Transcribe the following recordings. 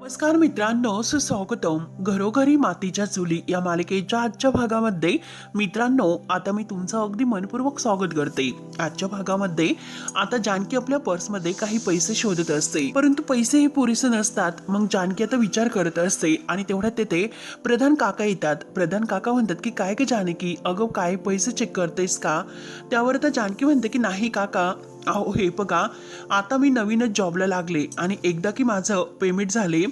नमस्कार मित्रांनो सुस्वागतम. घरोघरी मातीच्या चुली या मालिकेच्या आजच्या भागामध्ये मित्रांनो आता मी तुमचं अगदी मनपूर्वक स्वागत करते. आजच्या भागामध्ये आता जानकी आपल्या पर्समध्ये काही पैसे शोधत असते. परंतु पैसे हे पुरेसे नसतात मग जानकी आता विचार करत असते आणि तेवढ्यात तेथे प्रधान काका येतात. प्रधान काका म्हणतात की काय का जानकी? अगं काय पैसे चेक करतेस का? त्यावर आता जानकी म्हणते की नाही काका अहो हे बघा आता मी नवीनच जॉबला लागले आणि एकदा की माझं पेमेंट झाले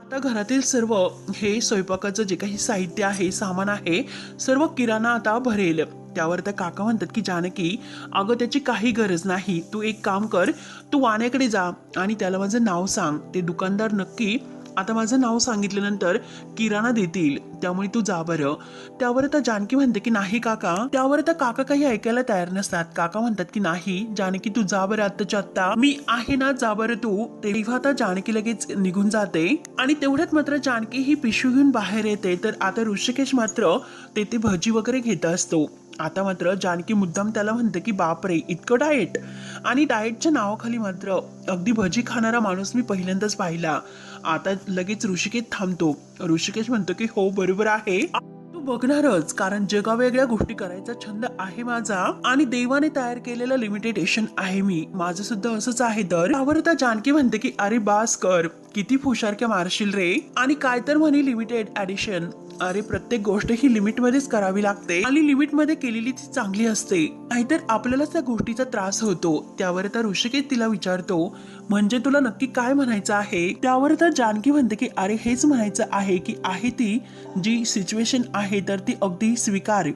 आता घरातील सर्व हे स्वयंपाकाचं जे काही साहित्य आहे सामान आहे सर्व किराणा आता भरेल. त्यावर त्या काका म्हणतात की जानकी अगं त्याची काही गरज नाही. तू एक काम कर तू वाण्याकडे जा आणि त्याला माझं नाव सांग. ते दुकानदार नक्की आता माझं नाव सांगितल्यानंतर किराणा देतील त्यामुळे तू जा बरं. त्यावर आता जानकी म्हणते की नाही काका? त्यावर आता काका काही ऐकायला तयार नसतात. काका म्हणतात की नाही जानकी तू जा बरं आत्ताच्या आत्ता. मी आहे ना जा बरं तू. तेव्हा आता जानकी लगेच निघून जाते. आणि तेवढ्यात मात्र जानकी ही पिशवी घेऊन बाहेर येते. तर आता ऋषिकेश मात्र तेथे भजी वगैरे घेत असतो. आता मात्र जानकी मुद्दाम त्याला म्हणते की बापरे इतकं डाएट. आणि डाएटच्या नावाखाली मात्र अगदी भजी खाणारा माणूस मी पहिल्यांदाच पाहिला. आता लगेच ऋषिकेश थांबतो. ऋषिकेश म्हणतो की हो बरोबर आहे. तू बघणारच कारण जगावेगळ्या गोष्टी करायचा छंद आहे माझा आणि देवाने तयार केलेलं लिमिटेडेशन आहे मी. माझं सुद्धा असंच आहे. तर त्यावर आता जानकी म्हणते की अरे बास कर. किती फुशारक्या मारशील रे? आणि काय तर म्हणे लिमिटेड ऍडिशन अरे प्रत्येक गोष्ट ही लिमिट मध्येच करावी लागते. आणि लिमिटमध्ये केलेली ती चांगली असते. नाहीतर आपल्यालाच त्या गोष्टीचा त्रास होतो. त्यावर तर ऋषिकेश तिला विचारतो म्हणजे तुला नक्की काय म्हणायचं आहे? त्यावर तर जानकी म्हणते की अरे हेच म्हणायचं आहे की आहे ती जी सिच्युएशन आहे तर ती अगदी स्वीकार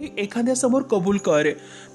ही एखाद्यासमोर कबूल कर.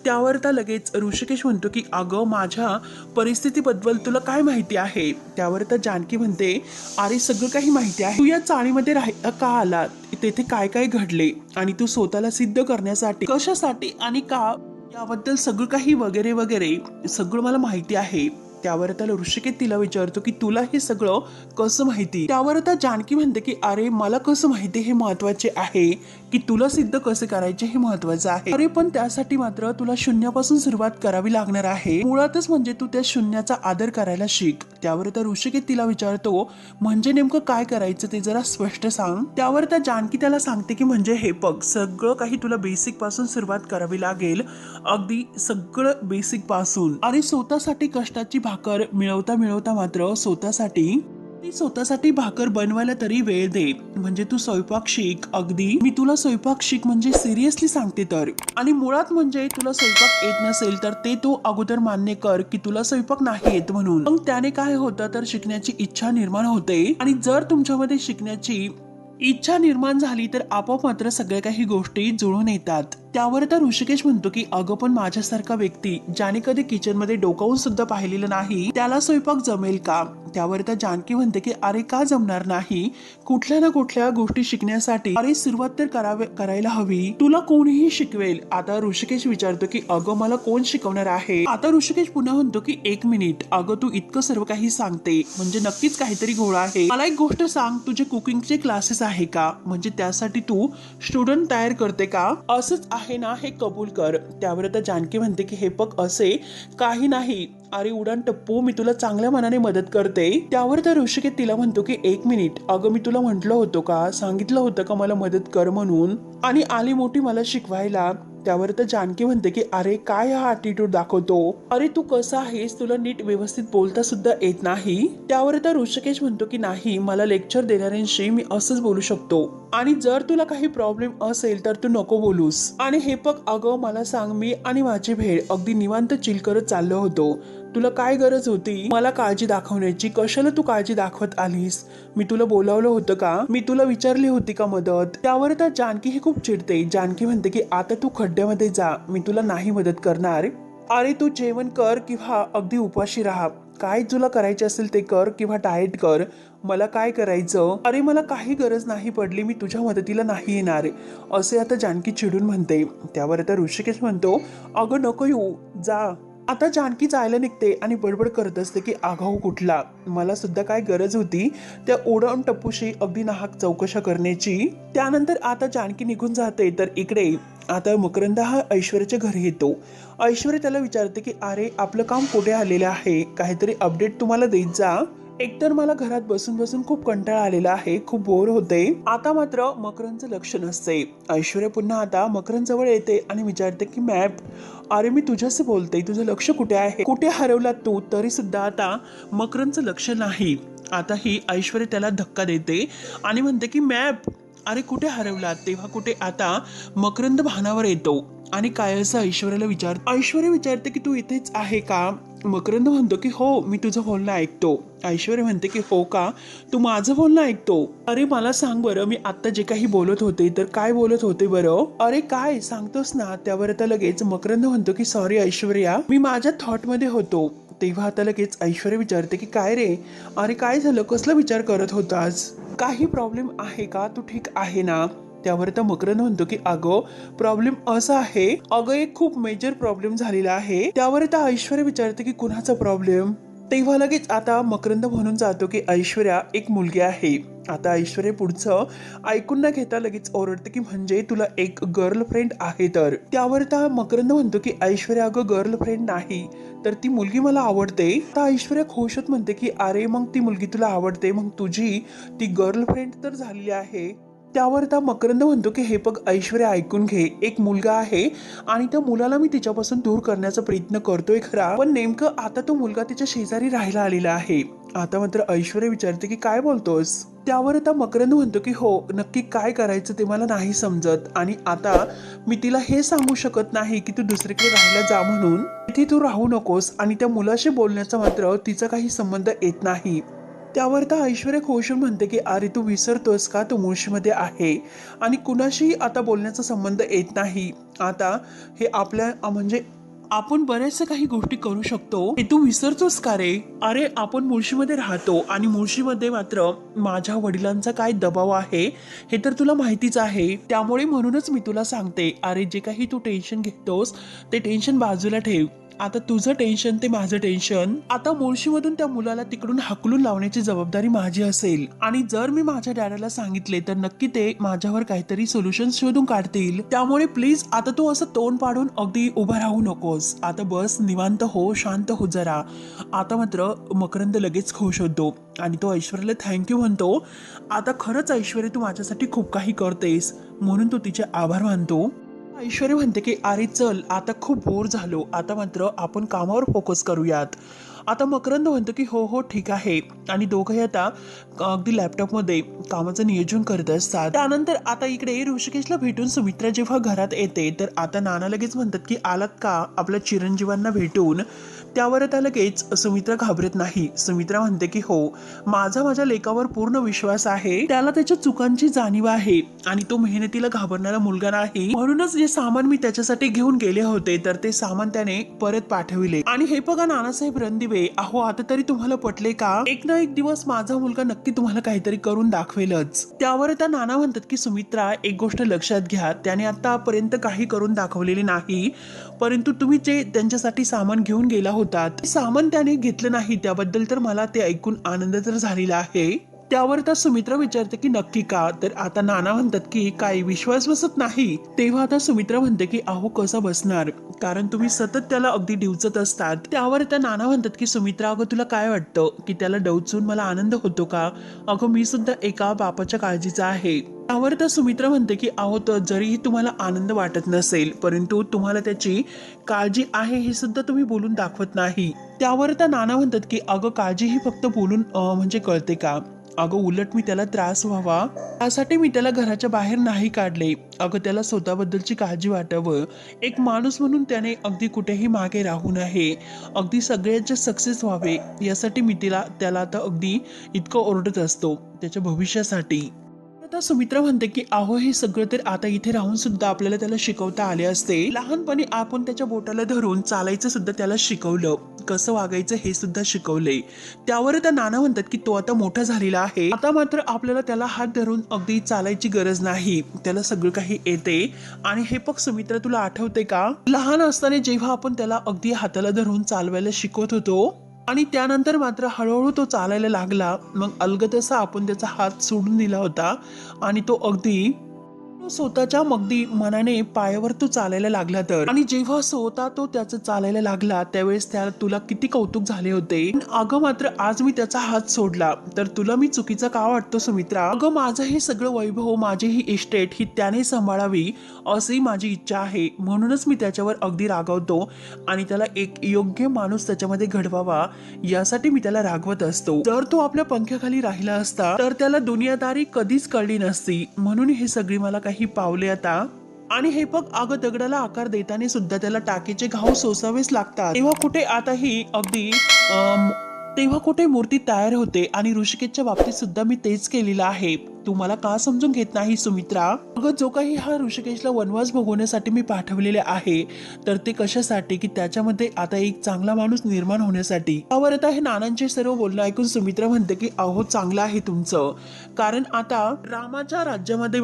त्यावर तर लगेच ऋषिकेश म्हणतो की अगं माझ्या परिस्थितीबद्दल तुला काय माहिती आहे? त्यावर तर जानकी म्हणते अरे सगळं काही माहिती आहे. तू या चाळीमध्ये राह का आला तेथे काय काय घडले? आणि तू स्वतःला सिद्ध करण्यासाठी कशासाठी आणि का? याबद्दल सगळं काही वगैरे वगैरे सगळं मला माहिती आहे. त्यावर आता ऋषिकेत तिला विचारतो की तुला हे सगळं कसं माहिती? त्यावर आता जानकी म्हणते की अरे मला कसं माहिती? हे महत्त्वाचे आहे की तुला सिद्ध कसे करायचे? हे महत्वाचं आहे. अरे पण त्यासाठी मात्र तुला शून्यापासून सुरुवात करावी लागणार आहे. मुळातच म्हणजे तू त्या शून्याचा आदर करायला शिक. त्यावर तर ऋषिकेत तिला विचारतो म्हणजे नेमकं काय करायचं ते जरा स्पष्ट सांग. त्यावर त्या जानकी त्याला सांगते की म्हणजे हे बघ सगळं काही तुला बेसिकपासून सुरुवात करावी लागेल. अगदी सगळं बेसिकपासून. आणि स्वतःसाठी कष्टाची भाकर मिळवता मिळवता मात्र स्वतःसाठी ती स्वतःसाठी भाकर बनवायला तरी वेळ दे. म्हणजे तू स्वयंपाक शिक. अगदी. मी तुला स्वयंपाक शिक म्हणजे सिरियसली सांगते तर. आणि मुळात म्हणजे तुला स्वयंपाक येत नसेल तर ते तू अगोदर मान्य कर की तुला स्वयंपाक नाही येत म्हणून. मग त्याने काय होतं तर शिकण्याची इच्छा निर्माण होते. आणि जर तुमच्यामध्ये शिकण्याची इच्छा निर्माण झाली तर आपोआप मात्र सगळ्या काही गोष्टी जुळून येतात. त्यावर तर ऋषिकेश म्हणतो की अगं पण माझ्यासारखा व्यक्ती ज्याने कधी किचनमध्ये डोकावून सुद्धा पाहिलेलं नाही त्याला स्वयंपाक जमेल का? त्यावर तर जानकी म्हणते की अरे का जमणार नाही? कुठल्या ना कुठल्या गोष्टी शिकण्यासाठी अरे सुरुवात तर करावे करायला हवी. तुला कोणीही शिकवेल. आता ऋषिकेश विचारतो की अगं मला कोण शिकवणार आहे? आता ऋषिकेश पुन्हा म्हणतो की एक मिनिट. अगं तू इतकं सर्व काही सांगते. म्हणजे नक्कीच काहीतरी घोळा आहे. मला एक गोष्ट सांग. तुझे कुकिंगचे क्लासेस आहे का? म्हणजे त्यासाठी तू स्टुडंट तयार करते का? असंच आहे ना हे कबूल कर. त्यावर आता जानकी म्हणते की हे बघ असे काही नाही. अरे उडान टप्पू मी तुला चांगल्या मनाने मदत करते. त्यावर तर ऋषिकेत तिला म्हणतो की एक मिनिट. अगं मी तुला म्हटलं होतं का? सांगितलं होतं का मला मदत कर म्हणून? आणि आली मोठी मला शिकवायला. त्यावर तर जानकी म्हणते की अरे काय हा अटिट्यूड दाखवतो? अरे तू कसा आहेस? तुला नीट व्यवस्थित बोलता सुद्धा येत नाही? त्यावर तर ऋषिकेश म्हणतो की नाही मला लेक्चर देणाऱ्यांशी मी असंच बोलू शकतो. आणि जर तुला काही प्रॉब्लेम असेल तर तू नको बोलूस. आणि हे बघ अगं मला सांग मी आणि माझी भेड अगदी निवांत चिल करत चाललो होतो. तुला काय गरज होती? मला काळजी दाखवण्याची. कशाला तू काळजी दाखवत आलीस? मी तुला बोलावलं होतं का? मी तुला विचारली होती का मदत? त्यावर तर जानकी ही खूप चिडते. जानकी म्हणते की आता तू खड्ड्यामध्ये जा. मी तुला नाही मदत करणार. अरे तू जेवण कर किंवा अगदी उपाशी राहा. काय तुला करायचे असेल ते कर किंवा डाएट कर. मला काय करायचं? अरे मला काही गरज नाही पडली. मी तुझ्या मदतीला नाही येणार. असे आता जानकी चिडून म्हणते. त्यावर आता ऋषिकेश म्हणतो अगं नको येऊ. जा. आता जानकी जायला निघते आणि बडबड करत असते की आगाऊ कुठला? मला सुद्धा काय गरज होती? त्या ओढण टप्पूशी अगदी नाहक चौकशा करण्याची. त्यानंतर आता जानकी निघून जाते तर इकडे. आता मकरंद हा ऐश्वर्याच्या घरी येतो. ऐश्वर्या त्याला विचारते की अरे आपलं काम कुठे आलेलं आहे? काहीतरी अपडेट तुम्हाला देत जा. एकतर मला घरात बसून बसून खूप कंटाळा आलेला आहे खूप बोर होते. आता मात्र मकरांचं लक्ष नसते ऐश्वर्या पुन्हा आता मकरंद जवळ येते आणि विचारते की मॅप अरे मी तुझ्याशी बोलते तुझं लक्ष कुठे आहे? कुठे हरवला तू? तरी सुद्धा आता मकरनचं लक्ष नाही. आता ही ऐश्वर्या त्याला धक्का देते आणि म्हणते की मॅप अरे कुठे हरवला तेव्हा कुठे आता मकरंद भानावर येतो. आणि काय असं ऐश्वर्याला विचार ऐश्वर्या विचारते की तू इथेच आहे का? मकरंद म्हणतो की हो मी तुझं बोलणं ऐकतो. ऐश्वर्या म्हणते की हो का? तू माझं बोलणं ऐकतो. अरे मला सांग बरं मी आत्ता जे काही बोलत होते तर काय बोलत होते बरं? अरे काय? सांगतोस ना. त्यावर आता लगेच मकरंद म्हणतो की सॉरी ऐश्वर्या मी माझ्या थॉटमध्ये होतो. तेव्हा आता लगेच ऐश्वर्या विचारते की काय रे? अरे काय झालं? कसला विचार करत होतास? काही प्रॉब्लेम आहे का? तू ठीक आहे ना? त्यावर तर मकरंद म्हणतो की अगं प्रॉब्लेम असा आहे. अगं एक खूप मेजर प्रॉब्लेम झालेला आहे. त्यावर तर ऐश्वर्या विचारते की कुणाचा प्रॉब्लेम तेव्हा लगेच आता मकरंद म्हणून जातो की ऐश्वर्या एक मुलगी आहे. आता ऐश्वर्या पुढचं ऐकून न घेता लगेच ओरडते की म्हणजे तुला एक गर्लफ्रेंड आहे तर? त्यावर तर मकरंद म्हणतो की ऐश्वर्या अगं गर्लफ्रेंड नाही. तर ती मुलगी मला आवडते. तर ऐश्वर्या खोशत म्हणते की अरे मग ती मुलगी तुला आवडते. मग तुझी ती गर्लफ्रेंड तर झालेली आहे. त्यावर त्या मकरंद म्हणतो की हे बघ ऐश्वर्या ऐकून घे. एक मुलगा आहे आणि त्या मुलाला मी तिच्यापासून दूर करण्याचा प्रयत्न करतोय खरा. पण नेमकं आता तो मुलगा तिच्या शेजारी राहायला आलेला आहे. आता मात्र ऐश्वर्या विचारते की काय बोलतोस? त्यावर आता मकरंद म्हणतो की हो नक्की काय करायचं ते मला नाही समजत. आणि आता मी तिला हे सांगू शकत नाही की तू दुसरीकडे राहायला जा म्हणून. तिथे तू राहू नकोस आणि त्या मुलाशी बोलण्याचा मात्र तिचा काही संबंध येत नाही. त्यावर तर ऐश्वर्या खोशून म्हणते की अरे तू विसरतोस का? तू मुळशीमध्ये आहे. आणि कुणाशी आता बोलण्याचा संबंध येत नाही. आता हे आपल्या म्हणजे आपण बऱ्याचशा काही गोष्टी करू शकतो. हे तू विसरतोस का रे? अरे आपण मुळशीमध्ये राहतो आणि मुळशीमध्ये मात्र माझ्या वडिलांचा काय दबाव आहे हे तर तुला माहितीच आहे. त्यामुळे म्हणूनच मी तुला सांगते अरे जे काही तू टेन्शन घेतोस ते टेन्शन बाजूला ठेव. आता तुझं टेन्शन ते माझं टेन्शन आता मुळशीमधून त्या मुलाला तिकडून हकलून लावण्याची जबाबदारी माझी असेल. आणि जर मी माझ्या डॅडाला सांगितले तर नक्की ते माझ्यावर काहीतरी सोल्युशन शोधून काढतील. त्यामुळे प्लीज आता तू असं तोंड पाडून अगदी उभा राहू नकोस. आता बस निवांत हो शांत हो जरा. आता मात्र मकरंद लगेच खुश होतो. आणि तो ऐश्वर्याला थँक्यू म्हणतो. आता खरंच ऐश्वर्या तू माझ्यासाठी खूप काही करतेस. म्हणून तू तिचे आभार मानतो. ऐश्वर्य म्हणते की अरे चल आता खूप बोर झालो. आता मात्र आपण कामावर फोकस करूयात. आता मकरंद म्हणतो की हो हो ठीक आहे. आणि दोघंही आता अगदी लॅपटॉपमध्ये कामाचं नियोजन करत असतात. त्यानंतर आता इकडे ऋषिकेशला भेटून सुमित्रा जेव्हा घरात येते तर आता नाना लगेच म्हणतात की आलात का? आपल्या चिरंजीवांना भेटून. त्यावर त्या लगेच सुमित्रा घाबरत नाही. सुमित्रा म्हणते की हो माझा माझ्या लेकावर पूर्ण विश्वास आहे. त्याला त्याच्या चुकांची जाणीव आहे आणि तो मेहनतीला घाबरणारा मुलगा नाही. म्हणूनच जे सामान मी त्याच्यासाठी घेऊन गेले होते तर ते सामान त्याने परत पाठविले. आणि हे बघा नानासाहेब रणदिवे अहो आता तरी तुम्हाला पटले का? एक ना एक दिवस माझा मुलगा नक्की तुम्हाला काहीतरी करून दाखवेलच. त्यावर त्या नाना म्हणतात की सुमित्रा एक गोष्ट लक्षात घ्या. त्याने आतापर्यंत काही करून दाखवलेली नाही. परंतु तुम्ही जे त्यांच्यासाठी सामान घेऊन गेला होता ते सामान त्याने घेतलं नाही त्याबद्दल तर मला ते ऐकून आनंद तर झालेला आहे. त्यावर तर सुमित्रा विचारते की नक्की का? तर आता नाना म्हणतात की काय विश्वास बसत नाही. तेव्हा आता सुमित्रा म्हणते की अहो कसा बसणार? कारण तुम्ही सतत त्याला अगदी डिवचत असतात. त्यावर त्या नाना म्हणतात की सुमित्रा अगं तुला काय वाटतं? की त्याला डवचून मला आनंद होतो का? अगं मी सुद्धा एका बापाच्या काळजीचा आहे. त्यावर तर सुमित्रा म्हणते की अहो तर जरीही तुम्हाला आनंद वाटत नसेल परंतु तुम्हाला त्याची काळजी आहे हे सुद्धा तुम्ही बोलून दाखवत नाही. त्यावर त्या नाना म्हणतात की अगं काळजी ही फक्त बोलून म्हणजे कळते का? अगं उलट मी त्याला त्रास व्हावा. त्यासाठी मी त्याला घराच्या बाहेर नाही काढले. अगं त्याला स्वतःबद्दलची काळजी वाटावं. एक माणूस म्हणून त्याने अगदी कुठेही मागे राहू नये. अगदी सगळ्यांचे सक्सेस व्हावे. यासाठी मी तिला त्याला आता अगदी इतकं ओरडत असतो. त्याच्या भविष्यासाठी. आता सुमित्रा म्हणते की अहो हे सगळं तर आता इथे राहून सुद्धा आपल्याला त्याला शिकवता आले असते. लहानपणी आपण त्याच्या बोटाला धरून चालायचं सुद्धा त्याला शिकवलं. कसं वागायचं हे सुद्धा शिकवले त्यावर त्या नाना म्हणतात की तो आता मोठा झालेला आहे. आता मात्र आपल्याला त्याला हात धरून अगदी चालायची गरज नाही. त्याला सगळं काही येते. आणि हे पग सुमित्रा तुला आठवते का? लहान असताना जेव्हा आपण त्याला अगदी हाताला धरून चालवायला शिकवत होतो आणि त्यानंतर मात्र हळूहळू तो चालायला लागला. मग अलगद असा आपण त्याचा हात सोडून दिला होता. आणि तो अगदी स्वतःच्या मगदी मनाने पायावर तो चालायला लागला तर? आणि जेव्हा स्वतः तो त्याचं चालायला लागला त्यावेळेस त्याला तुला किती कौतुक झाले होते? अगं मात्र आज मी त्याचा हात सोडला. तर तुला मी चुकीचा का वाटतो सुमित्रा? अगं माझं हे सगळं वैभव माझी ही इस्टेट ही त्याने सांभाळावी अशी माझी इच्छा आहे. म्हणूनच मी त्याच्यावर अगदी रागवतो आणि त्याला एक योग्य माणूस त्याच्यामध्ये घडवावा यासाठी मी त्याला रागवत असतो. जर तो आपल्या पंख्याखाली राहिला असता तर त्याला दुनियादारी कधीच कळली नसती. म्हणून हे सगळी मला काही पावले आता. आणि हे बघ अगं दगडाला आकार देताना सुद्धा त्याला टाकीचे घाव सोसावेच लागतात. तेव्हा कुठे आताही अगदी तेव्हा कुठे मूर्ती तयार होते आणि ऋषिकेशच्या बाबतीत सुद्धा मी तेच केलेलं आहे. तुम्हाला का समजून घेत नाही सुमित्रा? अगं जो काही हा ऋषिकेशला वनवास भोगवण्यासाठी मी पाठवलेले आहे तर ते कशासाठी? की त्याच्यामध्ये आता एक चांगला माणूस निर्माण होण्यासाठी. त्यावर आता हे नानांचे सर्व बोलणं ऐकून सुमित्रा म्हणते की अहो चांगलं आहे तुमचं. कारण आता रामाच्या राज्यामध्ये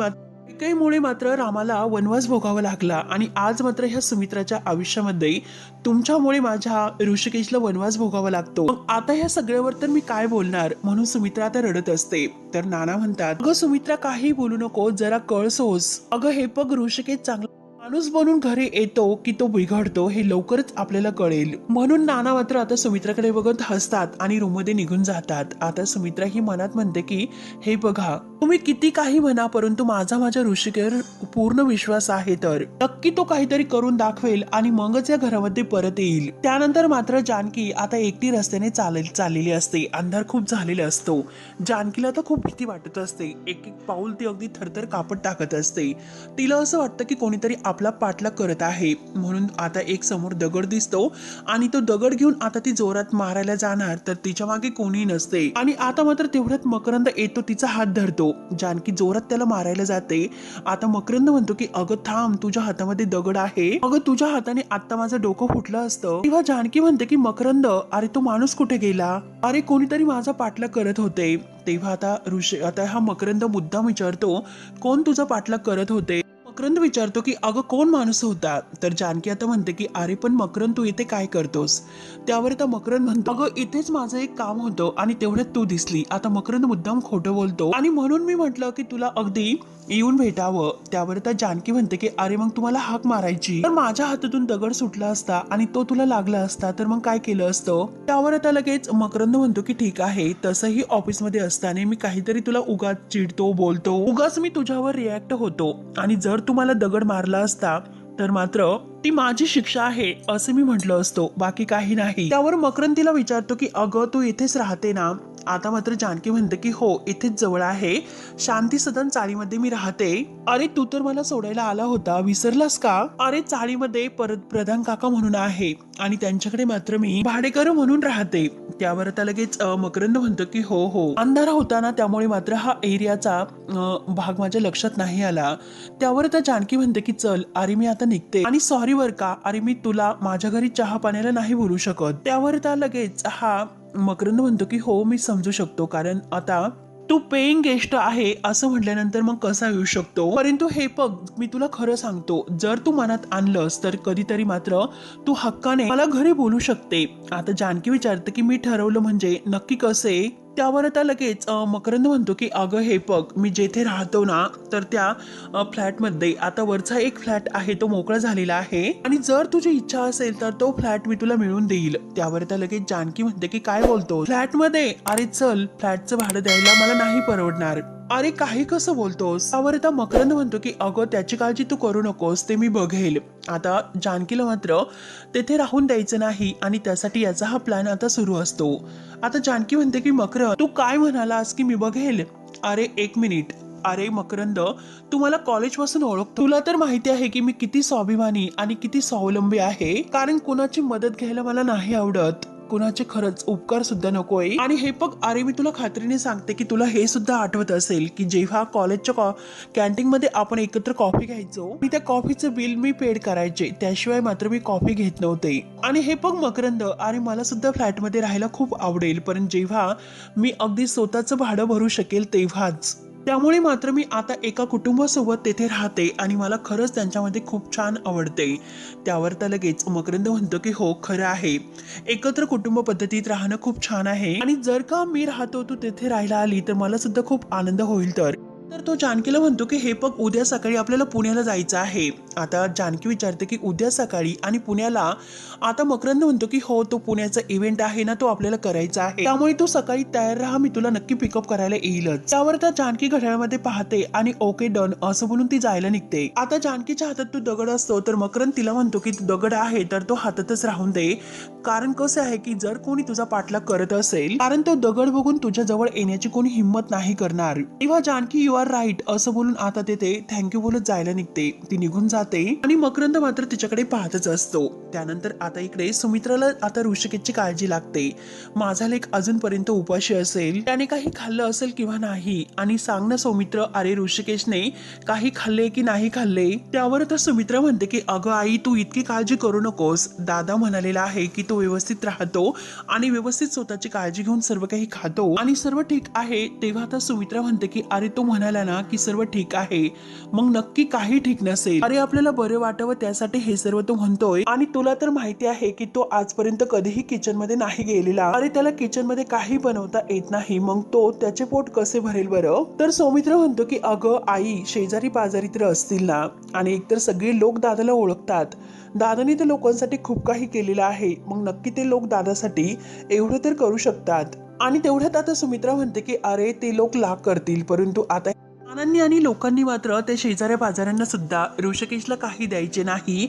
मात्र मात्र रामाला वनवास भोगावा लागला आणि आज मात्र ह्या सुमित्राच्या आयुष्यामध्ये तुमच्यामुळे माझ्या ऋषिकेशला वनवास भोगावा लागतो. आता ह्या सगळ्यावर तर मी काय बोलणार? म्हणून सुमित्रा आता रडत असते. तर नाना म्हणतात अगं सुमित्रा काही बोलू नको. जरा कळसोस. अगं हे बघ ऋषिकेश चांगला माणूस बनून घरी येतो की तो बिघडतो हे लवकरच आपल्याला कळेल. म्हणून नाना मात्र आता सुमित्राकडे बघत हसतात आणि रूममध्ये निघून जातात. आता सुमित्रा ही मनात म्हणते की हे बघा तुम्ही किती काही म्हणा परंतु माझा माझ्या ऋषिकेवर पूर्ण विश्वास आहे तर. नक्की तो काहीतरी करून दाखवेल आणि मगच या घरामध्ये परत येईल. त्यानंतर मात्र जानकी आता एकटी रस्त्याने चालेल चाललेली असते. अंधार खूप झालेला असतो. जानकीला तर खूप भीती वाटत असते. एक एक पाऊल ती अगदी थरथर कापत टाकत असते. तिला असं वाटतं की कोणीतरी आपला पाठलाग करत आहे. म्हणून आता एक समोर दगड दिसतो आणि तो दगड घेऊन आता ती जोरात मारायला जाणार तर तिच्यामागे कोणी नसते. आणि आता मात्र तेवढ्यात मकरंद येतो तिचा हात धरतो. जानकी जोरात त्याला मारायला जाते. आता मकरंद म्हणतो की अगं थांब तुझ्या हातामध्ये दगड आहे. अगं तुझ्या हाताने आता माझं डोकं फुटलं असतं. तेव्हा जानकी म्हणते की मकरंद अरे तो माणूस कुठे गेला? अरे कोणीतरी माझा पाठलाग करत होते. तेव्हा आता ऋषी आता हा मकरंद मुद्दाम विचारतो कोण तुझा पाठलाग करत होते? मकरंद विचारतो की अगं कोण माणूस होता? तर जानकी आता म्हणते की अरे पण मकरंद तू इथे काय करतोस? त्यावर आता मकरंद म्हणतो अगं इथेच माझं एक काम होतं आणि तेवढ्यात तू दिसली. आता मकरंद मुद्दाम खोटं बोलतो आणि म्हणून मी म्हटलं की तुला अगदी येऊन भेटावं. त्यावर आता जानकी म्हणते की अरे मग तुम्हाला हाक मारायची. तर माझ्या हातातून दगड सुटला असता आणि तो तुला लागला असता तर मग काय केलं असतं? त्यावर आता लगेच मकरंद म्हणतो की ठीक आहे तसंही ऑफिसमध्ये असताना मी काहीतरी तुला उगाच चिडतो बोलतो. उगाच मी तुझ्यावर रिॲक्ट होतो आणि जर तुम्हाला दगड मारला असता तर मात्र ती माझी शिक्षा आहे असं मी म्हटलं असतो. बाकी काही नाही. त्यावर मकरंद तिला विचारतो की अगं तू इथेच राहते ना? आता मात्र जानकी म्हणते की हो इथेच जवळ आहे. शांती सदन चाळीमध्ये मी राहते. अरे तू तर मला सोडायला आला होता. विसरलास का? अरे चाळीमध्ये परत प्रधान काका म्हणून आहे. आणि त्यांच्याकडे मात्र मी भाडेकर म्हणून राहते. त्यावर आता लगेच मकरंद म्हणतो की हो हो. अंधारा होता ना त्यामुळे मात्र हा एरियाचा भाग माझ्या लक्षात नाही आला. त्यावर आता जानकी म्हणते की चल अरे मी आता निघते. आणि सॉरी वर का. अरे मी तुला माझ्या घरी चहा पाण्याला नाही बोलू शकत. त्यावर त्या लगेच हा मकरंद म्हणतो की हो मी समजू शकतो कारण आता तू पेईंग गेस्ट आहे असं म्हटल्यानंतर मग कसा येऊ शकतो? परंतु हे बघ मी तुला खरं सांगतो जर तू मनात आणलंस तर कधीतरी मात्र तू हक्काने मला घरी बोलू शकते. आता जानकी विचारते की मी ठरवलं म्हणजे नक्की कसे? त्यावर आता लगेच मकरंद म्हणतो की अगं हे बघ मी जेथे राहतो ना तर त्या फ्लॅटमध्ये आता वरचा एक फ्लॅट आहे तो मोकळा झालेला आहे. आणि जर तुझी इच्छा असेल तर तो फ्लॅट मी तुला मिळून देईल. त्यावर आता लगेच जानकी म्हणते की काय बोलतो फ्लॅटमध्ये अरे चल फ्लॅटचं भाडं द्यायला मला नाही परवडणार. अरे काही कसं बोलतोस? त्यावर आता मकरंद म्हणतो की अगं त्याची काळजी तू करू नकोस ते मी बघेल. आता जानकीला मात्र तेथे राहून द्यायचं नाही आणि त्यासाठी याचा हा प्लॅन आता सुरू असतो. आता जानकी म्हणते की मकर तू काय म्हणालास की मी बघेल? अरे एक मिनिट. अरे मकरंद तू मला कॉलेजपासून ओळखतो तुला तर माहिती आहे की मी किती स्वाभिमानी आणि किती स्वावलंबी आहे कारण कुणाची मदत घ्यायला मला नाही आवडत. कुणाचे खरंच उपकार सुद्धा नकोय आणि हे बघ अरे मी तुला खात्रीने सांगते की तुला हे सुद्धा आठवत असेल की जेव्हा कॉलेजच्या कॅन्टीन मध्ये आपण एकत्र कॉफी घ्यायचो मी त्या कॉफीचं बिल मी पेड करायचे. त्याशिवाय मात्र मी कॉफी घेत नव्हते. आणि हे बघ मकरंद अरे मला सुद्धा फ्लॅटमध्ये राहायला खूप आवडेल पण जेव्हा मी अगदी स्वतःचं भाडं भरू शकेल तेव्हाच. त्यामुळे मात्र मी आता एका कुटुंबासोबत तेथे राहते आणि मला खरंच त्यांच्यामध्ये खूप छान आवडते. त्यावर तर लगेच मकरंद म्हणतो की हो खरं आहे. एकत्र कुटुंब पद्धतीत राहणं खूप छान आहे आणि जर का मी राहतो तू तेथे राहायला आली तर मला सुद्धा खूप आनंद होईल तर तर. तो जानकीला म्हणतो की हे बघ उद्या सकाळी आपल्याला पुण्याला जायचं आहे. आता जानकी विचारते की उद्या सकाळी आणि पुण्याला? आता मकरंद म्हणतो की हो तो पुण्याचा इव्हेंट आहे ना तो आपल्याला करायचा आहे. त्यामुळे तो सकाळी तयार राहा मी तुला नक्की पिकअप करायला येईलच. त्यावर त्या जानकी घड्याळामध्ये पाहते आणि ओके डन असं बोलून ती जायला निघते. आता जानकीच्या हातात तो दगड असतो तर मकरंद तिला म्हणतो की तू दगड आहे तर तो हातातच राहून दे. कारण कसं आहे की जर कोणी तुझा पाठलाग करत असेल कारण तो दगड बघून तुझ्या जवळ येण्याची कोणी हिंमत नाही करणार. तेव्हा जानकी यू आर राईट असं बोलून आता ते थँक्यू बोलत जायला निघते. ती निघून जाते आणि मकरंद मात्र तिच्याकडे पाहतच असतो. त्यानंतर आता इकडे सुमित्राला आता ऋषिकेशची काळजी लागते. माझा लेख अजूनपर्यंत उपाशी असेल. त्याने काही खाल्लं असेल किंवा नाही? आणि सांग ना सौमित्र अरे ऋषिकेशने काही खाल्ले की नाही खाल्ले? त्यावर तर सुमित्रा म्हणते की अगं आई तू इतकी काळजी करू नकोस. दादा म्हणालेला आहे की तो व्यवस्थित राहतो आणि व्यवस्थित स्वतःची काळजी घेऊन सर्व काही खातो आणि सर्व ठीक आहे. तेव्हा आता सुमित्रा म्हणते की अरे तो म्हणाला ना की सर्व ठीक आहे. मग नक्की काही ठीक नसेल. अरे आपल्याला बरं वाटावं त्यासाठी हे सर्व तो म्हणतोय. आणि तुला तर माहिती आहे की तो आजपर्यंत कधीही किचनमध्ये नाही गेलेला. अरे त्याला किचनमध्ये काही बनवता येत नाही. मग तो त्याचे पोट कसे भरेल बरं? तर सौमित्र म्हणतो की अगं आई शेजारी पाजारी तर असतील ना. आणि एकतर सगळे लोक दादाला ओळखतात. दादाने तर लोकांसाठी खूप काही केलेलं आहे. मग नक्की ते लोक दादासाठी एवढं तर करू शकतात. आणि तेवढ्यात आता सुमित्रा म्हणते की अरे ते लोक लाख करतील. परंतु आता नानांनी आणि लोकांनी मात्र ते शेजाऱ्या पाजाऱ्यांना सुद्धा ऋषिकेशला काही द्यायचे नाही.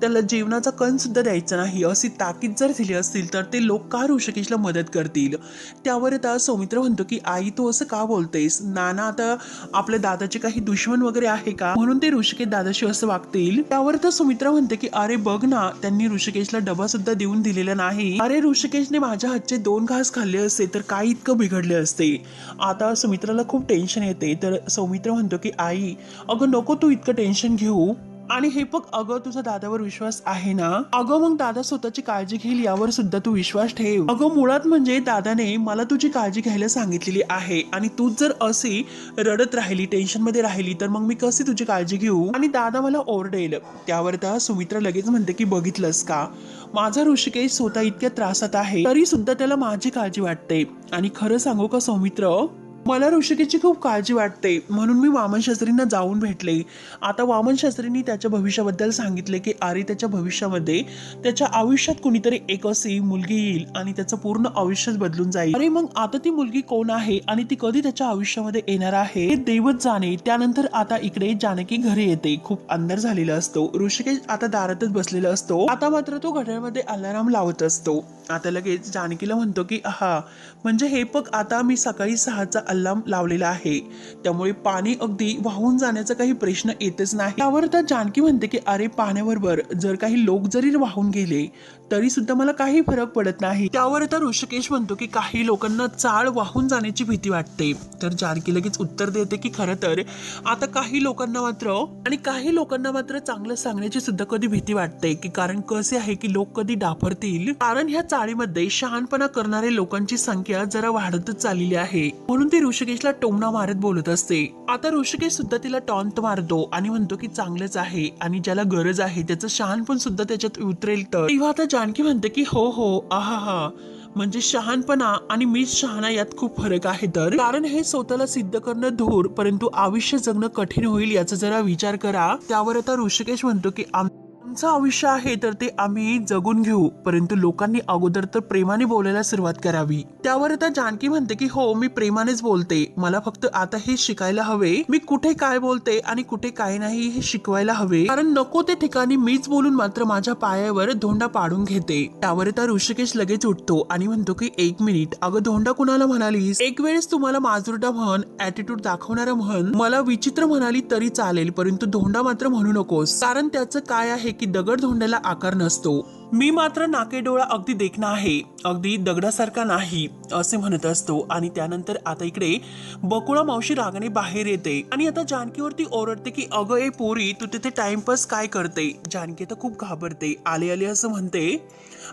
त्याला जेवणाचा कण सुद्धा द्यायचा नाही अशी ताकीद जर दिली असतील तर ते लोक का ऋषिकेशला मदत करतील? त्यावर आता सौमित्र म्हणतो की आई तू असं का बोलतेस? नाना आता आपल्या दादाचे काही दुश्मन वगैरे आहे का? म्हणून ते ऋषिकेश दादाशी असं वागतील. त्यावर तर सुमित्रा म्हणते की अरे बघ ना त्यांनी ऋषिकेशला डबा सुद्धा देऊन दिलेला नाही. अरे ऋषिकेशने माझ्या हातचे दोन घास खाल्ले असते तर काय इतकं बिघडले असते? आता सुमित्राला खूप टेन्शन येते तर सौमित्र म्हणतो की आई अगं नको तू इतकं टेन्शन घेऊ. आणि हे बघ अगं तुझा दादावर विश्वास आहे ना? अगं मग दादा स्वतःची काळजी घेईल यावर सुद्धा तू विश्वास ठेव. अगं मुळात म्हणजे दादाने मला तुझी काळजी घ्यायला सांगितलेली आहे आणि तू जर अशी रडत राहिली टेन्शनमध्ये राहिली तर मग मी कशी तुझी काळजी घेऊ? आणि दादा मला ओरडेल. त्यावर त्या सुमित्रा लगेच म्हणते की बघितलंस का? माझा ऋषिकेश स्वतः इतक्या त्रासात आहे तरी सुद्धा त्याला माझी काळजी वाटते. आणि खरं सांगू का सौमित्र? मला ऋषिकेची खूप काळजी वाटते. म्हणून मी वामनशास्त्रींना जाऊन भेटले. आता वामनशास्त्रींनी त्याच्या भविष्याबद्दल सांगितले की अरे त्याच्या भविष्यामध्ये त्याच्या आयुष्यात कुणीतरी एक अशी मुलगी येईल आणि त्याचं पूर्ण आयुष्यच बदलून जाईल. अरे मग आता ती मुलगी कोण आहे आणि ती कधी त्याच्या आयुष्यामध्ये येणार आहे? हे देवच जाणे. त्यानंतर आता इकडे जानकी घरी येते. खूप अंधार झालेला असतो. ऋषिकेश आता दारातच बसलेला असतो. आता मात्र तो घड्याळमध्ये अलाराम लावत असतो. आता लगेच जानकीला म्हणतो की हा म्हणजे हे बघ आता मी सकाळी सहाचा अल्लाम लावलेला आहे. त्यामुळे पाणी अगदी वाहून जाण्याचा काही प्रश्न येतच नाही. त्यावर तर जानकी म्हणते की अरे पाण्याबरोबर जर काही लोक जरी वाहून गेले तरी सुद्धा मला काही फरक पडत नाही. त्यावर तर ऋषिकेश म्हणतो की काही लोकांना चाळ वाहून जाण्याची भीती वाटते. तर जानकी लगेच उत्तर देते की खरं तर आता काही लोकांना मात्र आणि काही लोकांना मात्र चांगलं सांगण्याची सुद्धा कधी भीती वाटते. की कारण कसे आहे की लोक कधी डाफरतील? कारण ह्या चाळीमध्ये शहाणपणा करणाऱ्या लोकांची संख्या जरा वाढतच चाललेली आहे. म्हणून ती ऋषिकेशला टोमणा मारत बोलत असते. आता ऋषिकेश सुद्धा तिला टॉन्त मारतो आणि म्हणतो की चांगलंच आहे आणि ज्याला गरज आहे त्याचं शहाणपण सुद्धा त्याच्यात उतरेल तर. तेव्हा आता जानकी म्हणते की हो हो आहा हा. म्हणजे शहाणपणा आणि मीच शहाणा यात खूप फरक आहे तर? कारण हे स्वतःला सिद्ध करणं धूर परंतु आयुष्य जगणं कठीण होईल याचा जरा विचार करा. त्यावर आता ऋषिकेश म्हणतो की आम- आमचं आयुष्य आहे तर ते आम्ही जगून घेऊ. परंतु लोकांनी अगोदर तर प्रेमाने बोलायला सुरुवात करावी. त्यावर आता जानकी म्हणते की हो मी प्रेमानेच बोलते. मला फक्त आता हे शिकायला हवे. मी कुठे काय बोलते आणि कुठे काय नाही हे शिकवायला हवे. कारण नको ते ठिकाणी मीच बोलून मात्र माझ्या पायावर धोंडा पाडून घेते. त्यावर आता ऋषिकेश लगेच उठतो आणि म्हणतो की एक मिनिट. अगं धोंडा कुणाला म्हणालीस? एक वेळेस तुम्हाला माजुरडा म्हण ऍटिट्यूड दाखवणारा म्हण मला विचित्र म्हणाली तरी चालेल. परंतु धोंडा मात्र म्हणू नकोस. कारण त्याचं काय आहे की दगड धोंड्याला आकार नसतो. मी मात्र नाके डोळा अगदी देखणा आहे. अगदी दगडासारखा नाही असे म्हणत असतो. आणि त्यानंतर आता इकडे बकुळा मावशी रागाने बाहेर येते. आणि आता जानकीवरती ओरडते की अगं ए पोरी तू तिथे टाइमपास काय करते? जानकी तर खूप घाबरते. आले आले असं म्हणते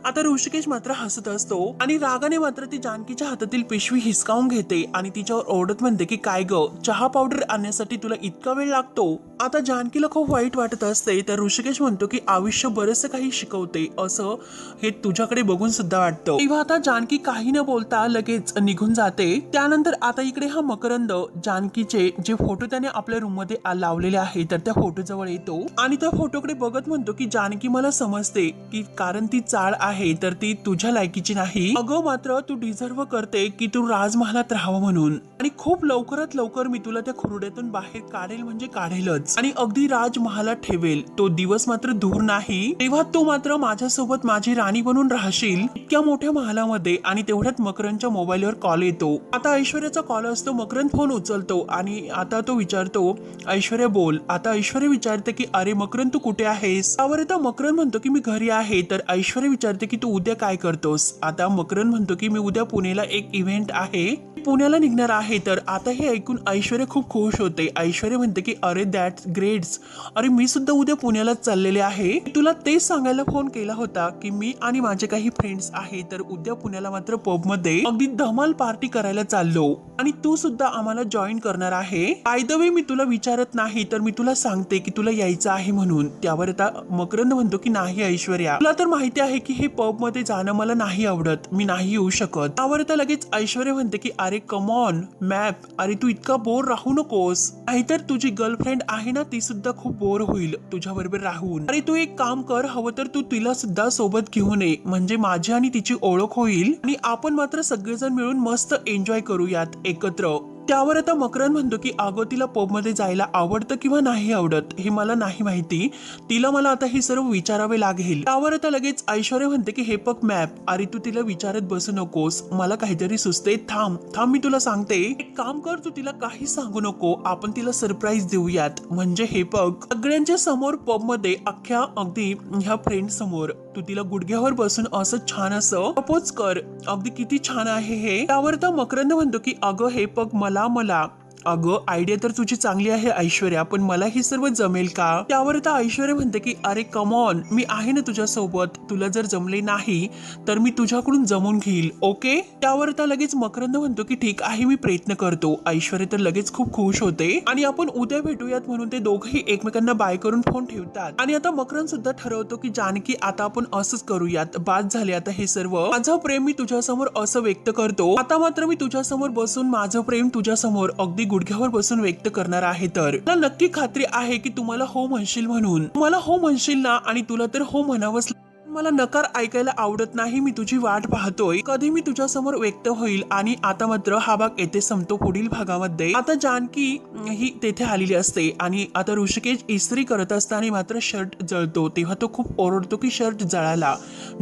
आता ऋषिकेश मात्र हसत असतो आणि रागाने मात्र ती जानकीच्या हातातील पिशवी हिसकावून घेते आणि तिच्यावर ओरडत म्हणते की काय ग? चहा पावडर आणण्यासाठी तुला इतका वेळ लागतो? आता जानकीला खूप वाईट वाटत असते तर ऋषिकेश म्हणतो की आयुष्य बरंचसं काही शिकवते. असं हे तुझ्याकडे बघून सुद्धा वाटतं. तेव्हा आता जानकी काही न बोलता लगेच निघून जाते. त्यानंतर आता इकडे हा मकरंद जानकीचे जे फोटो त्याने आपल्या रूममध्ये लावलेले आहे तर त्या फोटो जवळ येतो. आणि त्या फोटोकडे बघत म्हणतो की जानकी मला समजते की कारण ती चाळ आहे तर ती तुझ्या लायकीची नाही. अगं मात्र तू डिझर्व करते की तू राजमहालात राहावं म्हणून. आणि खूप लवकरात लवकर मी तुला त्या खुरड्यातून बाहेर काढेल म्हणजे काढेलच. आणि अगदी राजमहालात ठेवेल. तो दिवस मात्र दूर नाही. तेव्हा तू मात्र माझ्यासोबत माझी राणी बनून राहशील. इतक्या मोठ्या महालामध्ये आणि तेवढ्यात मकरंदच्या मोबाईलवर कॉल येतो. आता ऐश्वर्याचा कॉल असतो मकरंद फोन उचलतो आणि आता तो विचारतो ऐश्वर्या बोल. आता ऐश्वर्या विचारते की अरे मकरंद तू कुठे आहेस? त्यावर आता मकरंद म्हणतो की मी घरी आहे. तर ऐश्वर्या विचारते की तू उद्या काय करतोस? आता मकरन म्हणतो की मी उद्या पुणेला एक इव्हेंट आहे. पुण्याला निघणार आहे तर आता हे ऐकून ऐश्वर्या खूप खुश होते. ऐश्वर्या म्हणते की अरे दॅट ग्रेट्स अरे मी सुद्धा उद्या पुण्याला चाललेले आहे. तुला तेच सांगायला फोन केला होता की मी आणि माझे काही फ्रेंड्स आहे तर उद्या पुण्याला मात्र पबमध्ये अगदी धमाल पार्टी करायला चाललो. आणि तू सुद्धा आम्हाला जॉईन करणार आहे. बाय द वे मी तुला विचारत नाही तर मी तुला सांगते की तुला यायचं आहे म्हणून. त्यावर आता मकरंद म्हणतो की नाही ऐश्वर्या. तुला तर माहिती आहे की हे पबमध्ये जाणं मला नाही आवडत. मी नाही येऊ शकत. त्यावर तर लगेच ऐश्वर्या म्हणते की अरे कमॉन मॅप अरे तू इतका बोर राहू नकोस. नाहीतर तुझी गर्लफ्रेंड आहे ना ती सुद्धा खूप बोर होईल. तुझ्या बरोबर राहून. अरे तू एक काम कर. हवं तर तू तिला सुद्धा सोबत घेऊन ये. म्हणजे माझी आणि तिची ओळख होईल. आणि आपण मात्र सगळेजण मिळून मस्त एन्जॉय करूयात एकत्र. त्यावर आता मकरन म्हणतो की अगं तिला पबमध्ये जायला आवडतं किंवा नाही आवडत हे मला नाही माहिती. तिला मला आता हे सर्व विचारावे लागेल. त्यावर आता लगेच ऐश्वर्या म्हणते की हे पग मॅप अरे तू तिला विचारत बसू नकोस. मला काहीतरी सुचते थांब थांब मी तुला सांगते. एक काम कर तू तिला काही सांगू नको. आपण तिला सरप्राईज देऊयात. म्हणजे हे पग सगळ्यांच्या समोर पबमध्ये अख्ख्या अगदी ह्या फ्रेंड समोर तू तिला गुडघ्यावर बसून असं छान असं प्रपोज कर. अगदी किती छान आहे हे. त्यावर तर मकरंद म्हणतो की अगं हे पग मला मला अगं आयडिया तर तुझी चांगली आहे ऐश्वर्या पण मला हे सर्व जमेल का? त्यावर तर ऐश्वर्या म्हणते की अरे कमॉन मी आहे ना तुझ्या सोबत तुला जर जमले नाही तर मी तुझ्याकडून जमून घेईल ओके त्यावर तर लगेच मकरंद म्हणतो की ठीक आहे मी प्रयत्न करतो. ऐश्वर्या तर लगेच खूप खुश होते. आणि आपण उद्या भेटूयात म्हणून ते दोघंही एकमेकांना बाय करून फोन ठेवतात. आणि आता मकरंद सुद्धा ठरवतो की जानकी आता आपण असंच करूयात. बाद झाले आता हे सर्व. माझं प्रेम मी तुझ्यासमोर असं व्यक्त करतो. आता मात्र मी तुझ्यासमोर बसून माझं प्रेम तुझ्यासमोर. अगदी गुडघ्यावर बसून व्यक्त करणार आहे तर. नक्की खात्री आहे की तुम्हाला हो म्हणशील म्हणून. तुम्हाला हो म्हणशील ना आणि तुला तर हो म्हणावंच मला नकार ऐकायला आवडत नाही मी तुझी वाट पाहतोय. कधी मी तुझ्या समोर व्यक्त होईल आणि आता मात्र हा भाग येथे संपतो पुढील भागामध्ये. आता जानकी ही तेथे आलेली असते आणि आता ऋषिकेश इस्त्री करत असताना मात्र शर्ट जळतो. तेव्हा तो खूप ओरडतो की शर्ट जळाला.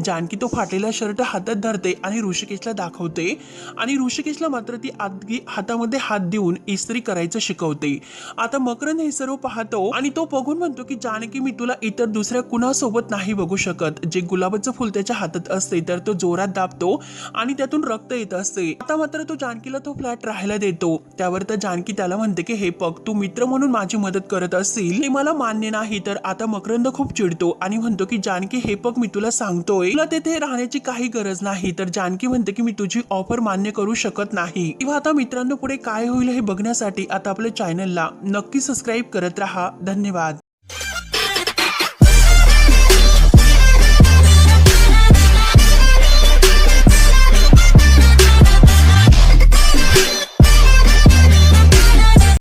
जानकी तो फाटलेला शर्ट हातात धरते आणि ऋषिकेशला दाखवते आणि ऋषिकेशला मात्र ती आदगी हातामध्ये हात देऊन इस्त्री करायचं शिकवते. आता मकरंद हे सर्व पाहतो आणि तो बघून म्हणतो की जानकी मी तुला इतर दुसऱ्या कुणासोबत नाही बघू शकत. जे गुलाबाचं फुल त्याच्या हातात असते तर तो जोरात दाबतो आणि त्यातून रक्त येत असते आता मात्र तो जानकीला तो फ्लॅट राहायला देतो. त्यावर तर जानकी त्याला म्हणते की हे पग तू मित्र म्हणून माझी मदत करत असतील ते मला मान्य नाही तर आता मकरंद खूप चिडतो आणि म्हणतो की जानकी हे पग मी तुला सांगतोय. तुला तेथे राहण्याची काही गरज नाही. तर जानकी म्हणते की मी तुझी ऑफर मान्य करू शकत नाही. किंवा आता मित्रांनो पुढे काय होईल हे बघण्यासाठी आता आपल्या चॅनलला नक्की सबस्क्राईब करत राहा. धन्यवाद.